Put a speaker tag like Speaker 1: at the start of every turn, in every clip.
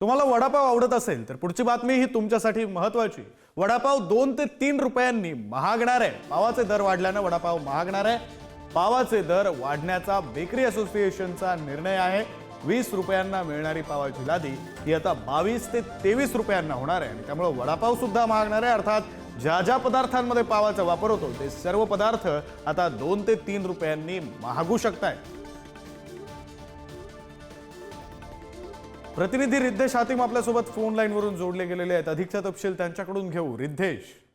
Speaker 1: तुम्हाला वडापाव आवडत असेल तर पुढची बातमी ही तुमच्यासाठी महत्वाची. वडापाव दोन ते तीन रुपयांनी महागणार आहे. पावाचे दर वाढल्यानं वडापाव महागणार आहे. पावाचे दर वाढण्याचा बेकरी असोसिएशनचा निर्णय आहे. वीस रुपयांना मिळणारी पावाची लादी ही आता बावीस ते तेवीस रुपयांना होणार आहे. आणि त्यामुळे वडापाव सुद्धा महागणार आहे. अर्थात ज्या ज्या पदार्थांमध्ये पावाचा वापर होतो ते सर्व पदार्थ आता दोन ते तीन रुपयांनी महागू शकतायत. प्रतिनिधी रिद्धेश हातीम आपल्यासोबत फोन लाईनवरून जोडले गेलेले आहेत. अधिकचा तपशील त्यांच्याकडून घेऊ. रिद्धेश.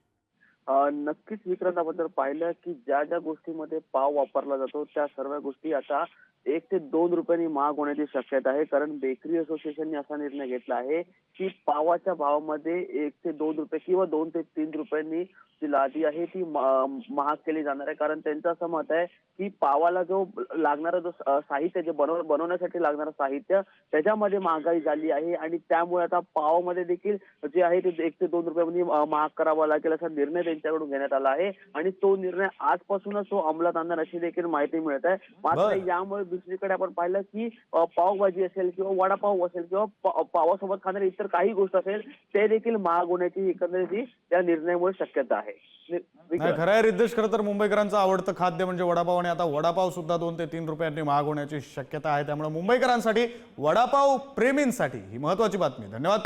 Speaker 2: नक्कीच विक्रेता आपण जर पाहिलं की ज्या ज्या गोष्टीमध्ये पाव वापरला जातो त्या सर्व गोष्टी आता एक ते दोन रुपयांनी महाग होण्याची शक्यता आहे. कारण बेकरी असोसिएशनने असा निर्णय घेतला आहे की पावाच्या भावामध्ये एक ते दोन रुपये किंवा दोन ते तीन रुपयांनी जी लादी आहे ती महाग केली जाणार आहे. कारण त्यांचं असं मत आहे की पावाला जो लागणारा जो साहित्य जे बनव बनवण्यासाठी लागणारं साहित्य त्याच्यामध्ये महागाई झाली आहे आणि त्यामुळे आता पावामध्ये देखील जे आहे ते एक ते दोन रुपयामध्ये महाग करावा लागेल असा निर्णय त्यांच्याकडून घेण्यात आला आहे. आणि तो निर्णय आजपासूनच तो अंमलात आणणार अशी देखील माहिती मिळत आहे. मात्र. यामुळे दुसरीकडे आपण पाहिलं की पावभाजी असेल किंवा वडापाव असेल किंवा पावासोबत खाणारी इतर काही गोष्ट असेल ते देखील महाग होण्याची एकंदरीत ही त्या निर्णयामुळे शक्यता आहे.
Speaker 1: खरं आहे रिद्धेश खरं तर मुंबईकरांचं आवडतं खाद्य म्हणजे वडापाव आणि आता वडापाव सुद्धा दोन ते तीन रुपयांनी महाग होण्याची शक्यता आहे. त्यामुळे मुंबईकरांसाठी वडापाव प्रेमींसाठी ही महत्वाची बातमी. धन्यवाद.